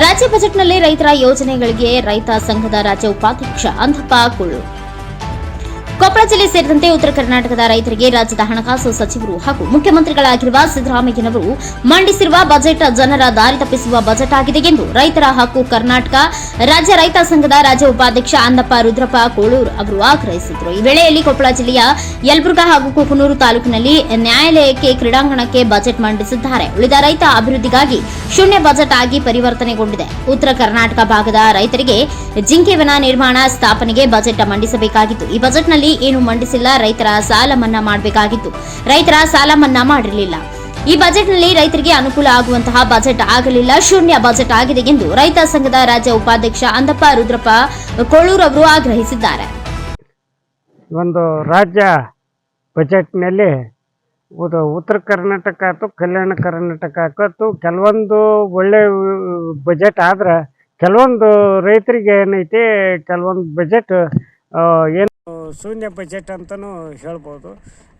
ರಾಜ್ಯ ಬಜೆಟ್ನಲ್ಲಿ ರೈತರ ಯೋಜನೆಗಳಿಗೆ ರೈತ ಸಂಘದ ರಾಜ್ಯ ಉಪಾಧ್ಯಕ್ಷ ಅಂಧಪ್ಪ ಕುಳ್ಳು. ಕೊಪ್ಪಳ ಜಿಲ್ಲೆ ಸೇರಿದಂತೆ ಉತ್ತರ ಕರ್ನಾಟಕದ ರೈತರಿಗೆ ರಾಜ್ಯದ ಹಣಕಾಸು ಸಚಿವರು ಹಾಗೂ ಮುಖ್ಯಮಂತ್ರಿಗಳಾಗಿರುವ ಸಿದ್ದರಾಮಯ್ಯನವರು ಮಂಡಿಸಿರುವ ಬಜೆಟ್ ಜನರ ದಾರಿ ತಪ್ಪಿಸುವ ಬಜೆಟ್ ಆಗಿದೆ ಎಂದು ರೈತರ ಹಕ್ಕು ಕರ್ನಾಟಕ, ರಾಜ್ಯ ರೈತ ಸಂಘದ ರಾಜ್ಯ ಉಪಾಧ್ಯಕ್ಷ ಅಂದಪ್ಪ ರುದ್ರಪ್ಪ ಕೋಳೂರ್ ಅವರು ಆಗ್ರಹಿಸಿದರು. ಈ ವೇಳೆಯಲ್ಲಿ ಕೊಪ್ಪಳ ಜಿಲ್ಲೆಯ ಯಲಬುರ್ಗಾ ಹಾಗೂ ಕುಕನೂರು ತಾಲೂಕಿನಲ್ಲಿ ನ್ಯಾಯಾಲಯಕ್ಕೆ ಕ್ರೀಡಾಂಗಣಕ್ಕೆ ಬಜೆಟ್ ಮಂಡಿಸಿದ್ದಾರೆ. ಉಳಿದ ರೈತ ಅಭಿವೃದ್ಧಿಗಾಗಿ ಶೂನ್ಯ ಬಜೆಟ್ ಆಗಿ ಪರಿವರ್ತನೆಗೊಂಡಿದೆ. ಉತ್ತರ ಕರ್ನಾಟಕ ಭಾಗದ ರೈತರಿಗೆ ಜಿಂಕೆವನ ನಿರ್ಮಾಣ ಸ್ಥಾಪನೆಗೆ ಬಜೆಟ್ ಮಂಡಿಸಬೇಕಾಗಿತ್ತು. ಈ ಬಜೆಟ್ನಲ್ಲಿ ಏನು ಮಂಡಿಸಿಲ್ಲ, ರೈತರ ಸಾಲ ಮನ್ನಾ ಮಾಡಬೇಕಾಗಿತ್ತು. ರೈತರ ಸಾಲ ಮನ್ನಾ ಮಾಡಿರಲಿಲ್ಲ. ಈ ಬಜೆಟ್ನಲ್ಲಿ ರೈತರಿಗೆ ಅನುಕೂಲ ಆಗುವಂತಹ ಬಜೆಟ್ ಆಗಲಿಲ್ಲ, ಶೂನ್ಯ ಬಜೆಟ್ ಆಗಿದೆ ಎಂದು ರೈತ ಸಂಘದ ರಾಜ್ಯ ಉಪಾಧ್ಯಕ್ಷ ಅಂದಪ್ಪ ರುದ್ರಪ್ಪ ಕೊಳ್ಳೂರ್ ಅವರು ಆಗ್ರಹಿಸಿದ್ದಾರೆ. ಒಂದು ರಾಜ್ಯ ಬಜೆಟ್ನಲ್ಲಿ ಉತ್ತರ ಕರ್ನಾಟಕ ಆಯ್ತು, ಕಲ್ಯಾಣ ಕರ್ನಾಟಕ ಕೆಲವೊಂದು ಒಳ್ಳೆ ಬಜೆಟ್ ಆದ್ರೆ ಕೆಲವೊಂದು ರೈತರಿಗೆ ಏನೈತಿ ಕೆಲವೊಂದು ಬಜೆಟ್ ಏನು ಶೂನ್ಯ ಬಜೆಟ್ ಅಂತಲೂ ಹೇಳ್ಬೋದು.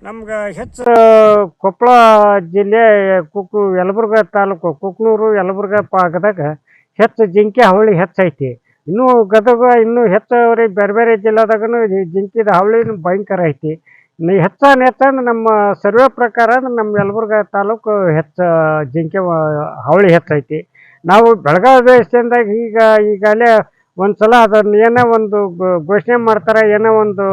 ನಮ್ಗೆ ಹೆಚ್ಚು ಕೊಪ್ಪಳ ಜಿಲ್ಲೆ ಕುಕ್ ಯಲಬುರ್ಗ ತಾಲೂಕು ಕುಕ್ನೂರು ಯಲಬುರ್ಗ ಭಾಗದಾಗ ಹೆಚ್ಚು ಜಿಂಕೆ ಹಾವಳಿ ಹೆಚ್ಚೈತಿ. ಇನ್ನೂ ಗದಗ ಇನ್ನೂ ಹೆಚ್ಚವ್ರಿ ಬೇರೆ ಬೇರೆ ಜಿಲ್ಲಾದಾಗೂ ಜಿಂಕಿದ ಹಾವಳಿನೂ ಭಯಂಕರ ಐತಿ. ಹೆಚ್ಚಾನ ಹೆಚ್ಚಂದ್ರೆ ನಮ್ಮ ಸರ್ವೆ ಪ್ರಕಾರ ಅಂದ್ರೆ ನಮ್ಮ ಯಲಬುರ್ಗ ತಾಲೂಕು ಹೆಚ್ಚು ಜಿಂಕೆ ಹಾವಳಿ ಹೆಚ್ಚೈತಿ. ನಾವು ಬೆಳಗಾವಿ ದೇಶದಿಂದಾಗ ಈಗ ಈಗಲೇ ಒಂದು ಸಲ ಅದನ್ನ ಏನೋ ಒಂದು ಘೋಷಣೆ ಮಾಡ್ತಾರೆ, ಏನೋ ಒಂದು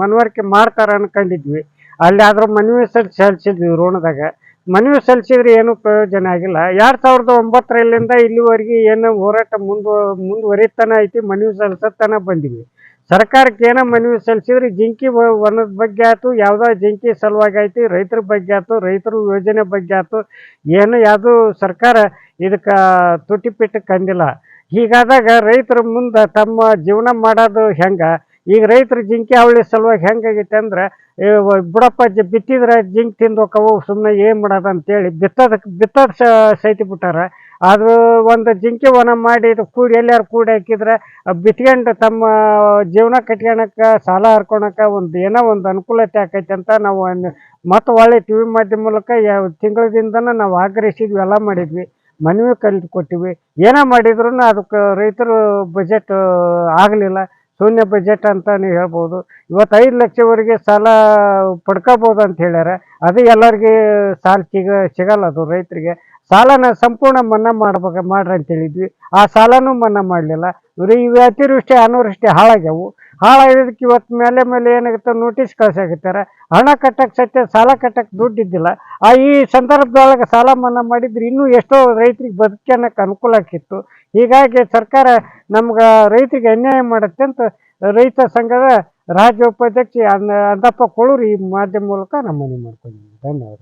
ಮನವರಿಕೆ ಮಾಡ್ತಾರೆ ಅನ್ಕೊಂಡಿದ್ವಿ. ಅಲ್ಲಿ ಆದರೂ ಮನವಿ ಸಲ್, ಸಲ್ಲಿಸಿದ್ವಿ ಋಣದಾಗ ಮನವಿ ಸಲ್ಲಿಸಿದ್ರೆ ಏನು ಪ್ರಯೋಜನ ಆಗಿಲ್ಲ. ಎರಡು ಸಾವಿರದ ಒಂಬತ್ತರಲ್ಲಿಂದ ಇಲ್ಲಿವರೆಗೆ ಏನೋ ಹೋರಾಟ ಮುಂದುವ ಮುಂದುವರಿತಾನೆ ಐತಿ, ಮನವಿ ಸಲ್ಲಿಸೋತನ ಬಂದಿವಿ. ಸರ್ಕಾರಕ್ಕೆ ಏನೋ ಮನವಿ ಸಲ್ಲಿಸಿದ್ರೆ ಜಿಂಕಿ ವನದ ಬಗ್ಗೆ ಆಯ್ತು, ಯಾವುದೋ ಜಿಂಕಿ ಸಲುವಾಗಿ ಐತಿ ರೈತರ ಬಗ್ಗೆ ಆಯ್ತು, ರೈತರ ಯೋಜನೆ ಬಗ್ಗೆ ಆಯ್ತು, ಏನು ಯಾವುದು ಸರ್ಕಾರ ಇದಕ್ಕೆ ತುಟಿಪಿಟ್ಟು ಕಂದಿಲ್ಲ. ಹೀಗಾದಾಗ ರೈತರ ಮುಂದೆ ತಮ್ಮ ಜೀವನ ಮಾಡೋದು ಹೆಂಗೆ? ಈಗ ರೈತರು ಜಿಂಕೆ ಅವಳಿ ಸಲುವಾಗಿ ಹೆಂಗಾಗೈತೆ ಅಂದ್ರೆ ಬಿಡಪ್ಪ ಜ, ಬಿತ್ತಿದ್ರೆ ಜಿಂಕ್ ತಿಂದು ಹೋಗವು ಸುಮ್ಮನೆ ಏನು ಮಾಡೋದು ಅಂತೇಳಿ ಬಿತ್ತೋದು ಸೈತಿ ಬಿಟ್ಟಾರ. ಅದು ಒಂದು ಜಿಂಕೆ ವನ ಮಾಡಿ ಇದು ಕೂಡಿ ಎಲ್ಲಾರು ಕೂಡಿ ಹಾಕಿದ್ರೆ ಬಿತ್ಕೊಂಡು ತಮ್ಮ ಜೀವನ ಕಟ್ಕೊಳಕ್ಕೆ ಸಾಲ ಹರ್ಕೊಳಕ್ಕೆ ಒಂದು ಏನೋ ಒಂದು ಅನುಕೂಲತೆ ಆಕೈತೆ ಅಂತ ನಾವು ಮತ್ತು ಒಳ್ಳೆ ಟಿ ವಿ ಮಾಧ್ಯಮ ಮೂಲಕ ಯಾವ ತಿಂಗಳದಿಂದನೂ ನಾವು ಆಗ್ರಹಿಸಿದ್ವಿ, ಎಲ್ಲ ಮಾಡಿದ್ವಿ. ಮನವಿ ಕಲಿತು ಕೊಟ್ಟಿವಿ. ಏನೋ ಮಾಡಿದ್ರು ಅದಕ್ಕೆ ರೈತರು ಬಜೆಟ್ ಆಗಲಿಲ್ಲ. ಶೂನ್ಯ ಬಜೆಟ್ ಅಂತ ನೀವು ಹೇಳ್ಬೋದು. ಇವತ್ತು ಐದು ಲಕ್ಷವರೆಗೆ ಸಾಲ ಪಡ್ಕೋಬೋದು ಅಂತ ಹೇಳ್ಯಾರ. ಅದು ಎಲ್ಲರಿಗೆ ಸಾಲ ಸಿಗ, ಸಿಗಲ್ಲ ಅದು ರೈತರಿಗೆ. ಸಾಲನ ಸಂಪೂರ್ಣ ಮನ್ನಾ ಮಾಡ್ಬೇಕು, ಮಾಡ್ರಿ ಅಂತ ಹೇಳಿದ್ವಿ. ಆ ಸಾಲನೂ ಮನ್ನಾ ಮಾಡಲಿಲ್ಲ. ಇವರು ಇವು ಅತಿವೃಷ್ಟಿ ಅನಾವೃಷ್ಟಿ ಹಾಳಾಗ್ಯಾವು. ಹಾಳಾಗಿದ್ದಕ್ಕೆ ಇವತ್ತು ಮೇಲೆ ಮೇಲೆ ಏನಾಗುತ್ತೆ ನೋಟಿಸ್ ಕಳ್ಸಾಗಿರ್ತಾರೆ ಹಣ ಕಟ್ಟಕ್ಕೆ ಸತ್ಯ, ಸಾಲ ಕಟ್ಟಕ್ಕೆ ದುಡ್ಡು ಇದ್ದಿಲ್ಲ. ಆ ಈ ಸಂದರ್ಭದೊಳಗೆ ಸಾಲ ಮನ್ನಾ ಮಾಡಿದ್ರೆ ಇನ್ನೂ ಎಷ್ಟೋ ರೈತರಿಗೆ ಬದುಕನ್ನಕ್ಕೆ ಅನುಕೂಲ ಆಕಿತ್ತು ಹೀಗಾಗಿ ಸರ್ಕಾರ ನಮ್ಗೆ ರೈತರಿಗೆ ಅನ್ಯಾಯ ಮಾಡುತ್ತೆ ಅಂತ ರೈತ ಸಂಘದ ರಾಜ್ಯ ಉಪಾಧ್ಯಕ್ಷ ಅಂದ ಅಂದಪ್ಪ ಕೊಳೂರು ಈ ಮಾಧ್ಯಮ ಮೂಲಕ ನಮ್ಮ ಮನವಿ ಮಾಡ್ಕೊಂಡಿದ್ದೀನಿ ಧನ್ಯವಾದ